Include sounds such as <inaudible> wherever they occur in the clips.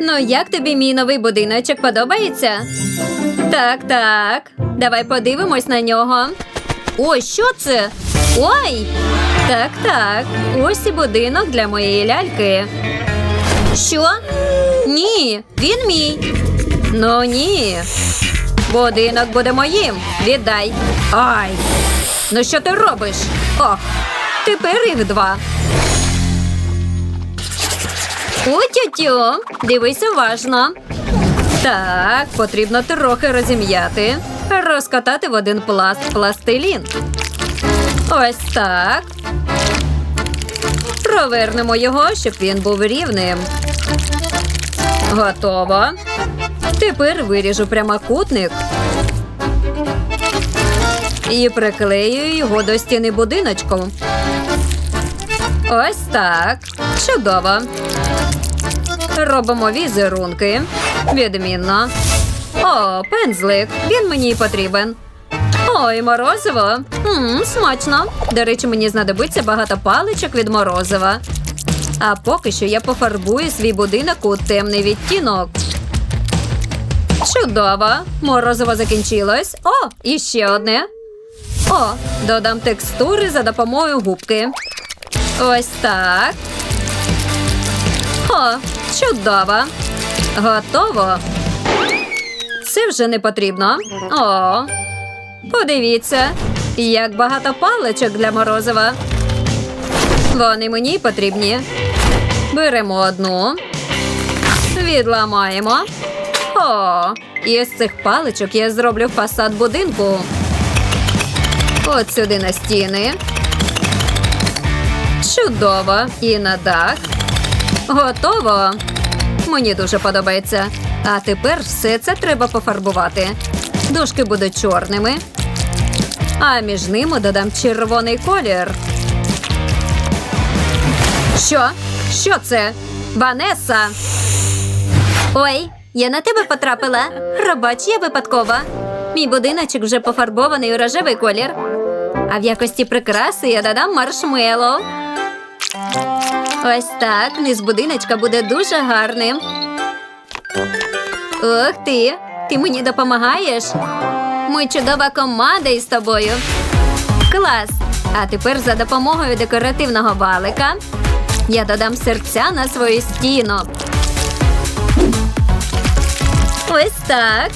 Ну, як тобі мій новий будиночок подобається? Так, так. Давай подивимось на нього. Ой, що це? Ой! Так, так. Ось і будинок для моєї ляльки. Що? Ні, він мій. Ну ні. Будинок буде моїм. Віддай. Ай. Ну що ти робиш? О, тепер їх два. У тютю, дивись уважно. Так, потрібно трохи розім'яти. Розкатати в один пласт пластилін. Ось так. Провернемо його, щоб він був рівним. Готово. Тепер виріжу прямокутник. І приклею його до стіни будиночку. Ось так. Чудово. Робимо візерунки. Відмінно. О, пензлик. Він мені потрібен. Ой, морозиво. Мм, смачно. До речі, мені знадобиться багато паличок від морозива. А поки що я пофарбую свій будинок у темний відтінок. Чудово! Морозиво закінчилось. О, і ще одне. О, додам текстури за допомогою губки. Ось так. О, чудово. Готово. Це вже не потрібно. О, подивіться, як багато паличок для морозива. Вони мені потрібні. Беремо одну, відламаємо. О, і з цих паличок я зроблю фасад будинку. От сюди на стіни. Чудово. І на дах. Готово. Мені дуже подобається. А тепер все це треба пофарбувати. Дошки будуть чорними. А між ними додам червоний колір. Що? Що це? Ванеса. Ой, я на тебе потрапила. Пробач, я випадкова. Мій будиночок вже пофарбований у рожевий колір. А в якості прикраси я додам маршмеллоу. Ось так, низ будиночка буде дуже гарним. Ух ти! Ти мені допомагаєш? Ми чудова команда із тобою. Клас! А тепер за допомогою декоративного валика я додам серця на свою стіну. Ось так.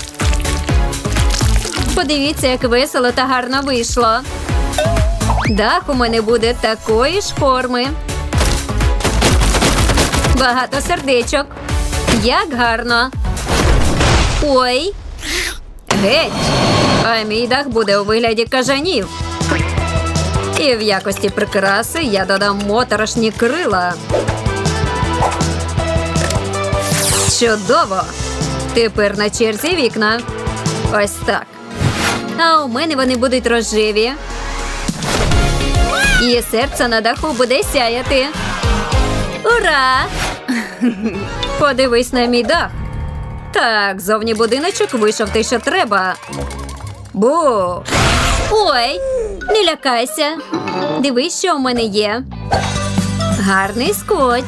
Подивіться, як весело та гарно вийшло. Дах у мене буде такої ж форми. Багато сердечок. Як гарно. Ой. Геть. А мій дах буде у вигляді кажанів. І в якості прикраси я додам моторошні крила. Чудово! Тепер на черзі вікна. Ось так. А у мене вони будуть рожеві. І серце на даху буде сяяти. Ура! Подивись на мій дах. Так, зовні будиночок вийшов те, що треба. Бу! Ой, не лякайся. Дивись, що в мене є. Гарний скотч.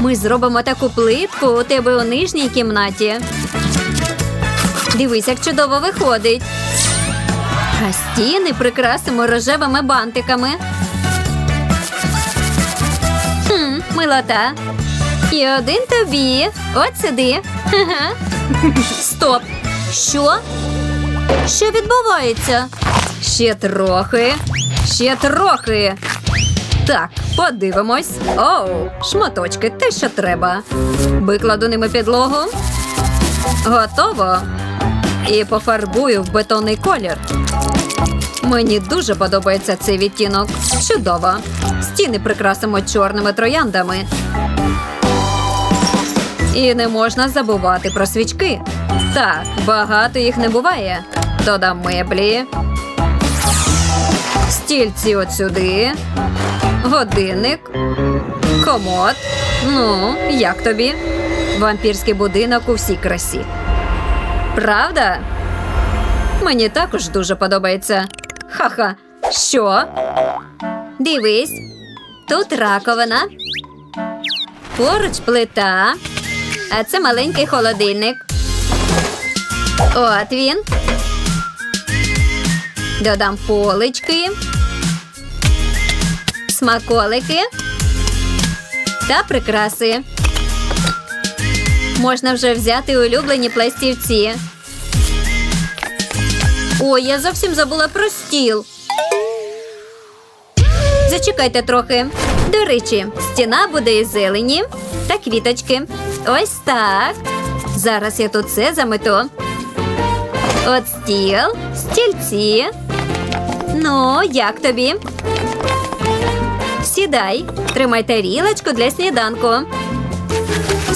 Ми зробимо таку плитку у тебе у нижній кімнаті. Дивись, як чудово виходить. А стіни прикрасимо рожевими бантиками. Хм, милота. І один тобі. От сюди. <laughs> Стоп. Що? Що відбувається? Ще трохи. Ще трохи. Так, подивимось. Оу, шматочки, те, що треба. Викладу ними підлогу. Готово. І пофарбую в бетонний колір. Мені дуже подобається цей відтінок. Чудово. Стіни прикрасимо чорними трояндами. І не можна забувати про свічки. Так, багато їх не буває. Додам меблі. Стільці от сюди. Годинник. Комод. Ну, як тобі? Вампірський будинок у всій красі. Правда? Мені також дуже подобається. Ха-ха. Що? Дивись. Тут раковина. Поруч плита. А це маленький холодильник. От він. Додам полички, смаколики та прикраси. Можна вже взяти улюблені пластівці. Ой, я зовсім забула про стіл. Зачекайте трохи. До речі, стіна буде із зелені та квіточки. Ось так. Зараз я тут все замету. От стіл, стільці. Ну, як тобі? Сідай, тримай тарілочку для сніданку.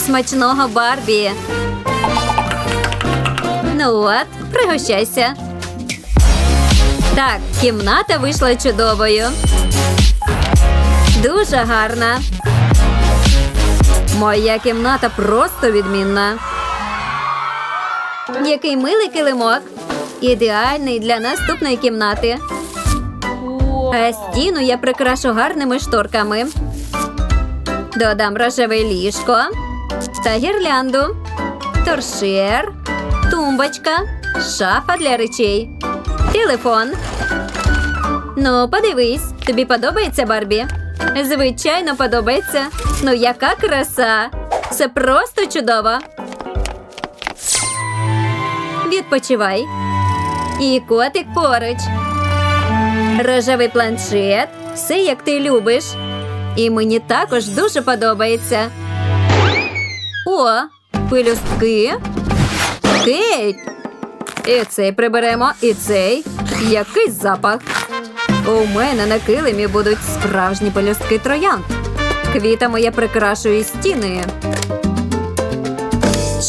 Смачного Барбі. Ну от, пригощайся. Так, кімната вийшла чудовою. Дуже гарна. Моя кімната просто відмінна. Який милий килимок. Ідеальний для наступної кімнати. А стіну я прикрашу гарними шторками. Додам рожеве ліжко та гірлянду, торшер, тумбочка, шафа для речей, телефон. Ну, подивись, тобі подобається Барбі? Звичайно, подобається. Ну, яка краса! Це просто чудово. Відпочивай. І котик поруч. Рожевий планшет. Все як ти любиш. І мені також дуже подобається. О, пелюстки. Кейт. І цей приберемо, і цей. Який запах. У мене на килимі будуть справжні пелюстки троянд. Квітами я прикрашую стіни.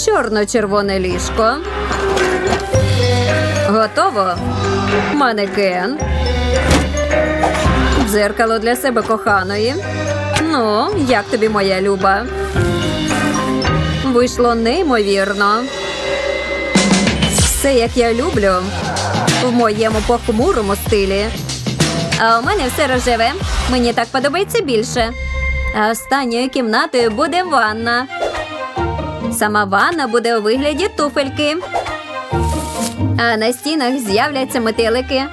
Чорно-червоне ліжко. Готово. Манекен. Дзеркало для себе коханої. Ну, як тобі моя люба? Вийшло неймовірно. Все, як я люблю, в моєму похмурому стилі. А у мене все рожеве. Мені так подобається більше. А останньою кімнатою буде ванна. Сама ванна буде у вигляді туфельки. А на стінах з'являться метелики.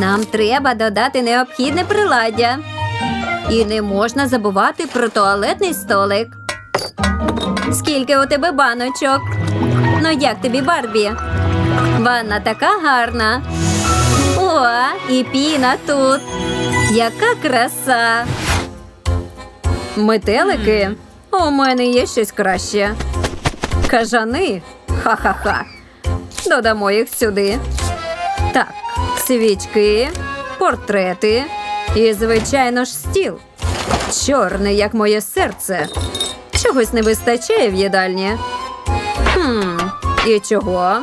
Нам треба додати необхідне приладдя. І не можна забувати про туалетний столик. Скільки у тебе баночок? Ну як тобі, Барбі? Ванна така гарна. О, і піна тут. Яка краса. Метелики? У мене є щось краще. Кажани. Ха-ха-ха. Додамо їх сюди. Так, свічки, портрети і, звичайно ж, стіл. Чорний, як моє серце. Чогось не вистачає в їдальні. Хм, і чого?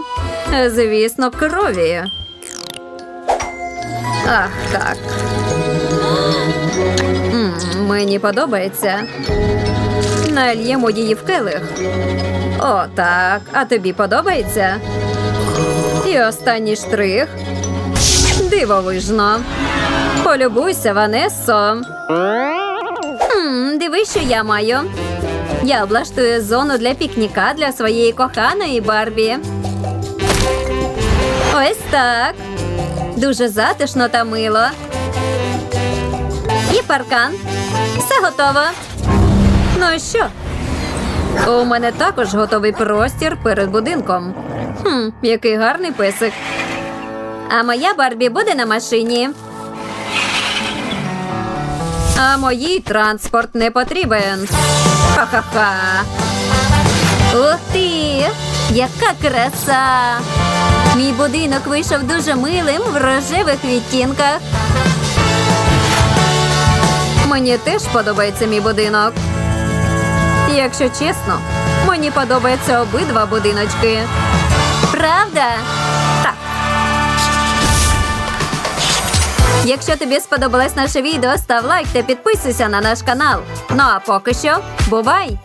Звісно, крові. Ах, так. Мені подобається. Нальємо її в келих. О, так. А тобі подобається? І останній штрих. Дивовижно. Полюбуйся, Ванесо. Хм, дивись, що я маю. Я облаштую зону для пікніка для своєї коханої Барбі. Ось так. Дуже затишно та мило. І паркан. Все готово. Ну і що? У мене також готовий простір перед будинком. Хм, який гарний песик. А моя Барбі буде на машині. А моїй транспорт не потрібен. Ха-ха-ха. Ух ти! Яка краса! Мій будинок вийшов дуже милим в рожевих відтінках. Мені теж подобається мій будинок. Якщо чесно, мені подобаються обидва будиночки. Правда? Так. Якщо тобі сподобалось наше відео, став лайк та підписуйся на наш канал. Ну а поки що, бувай!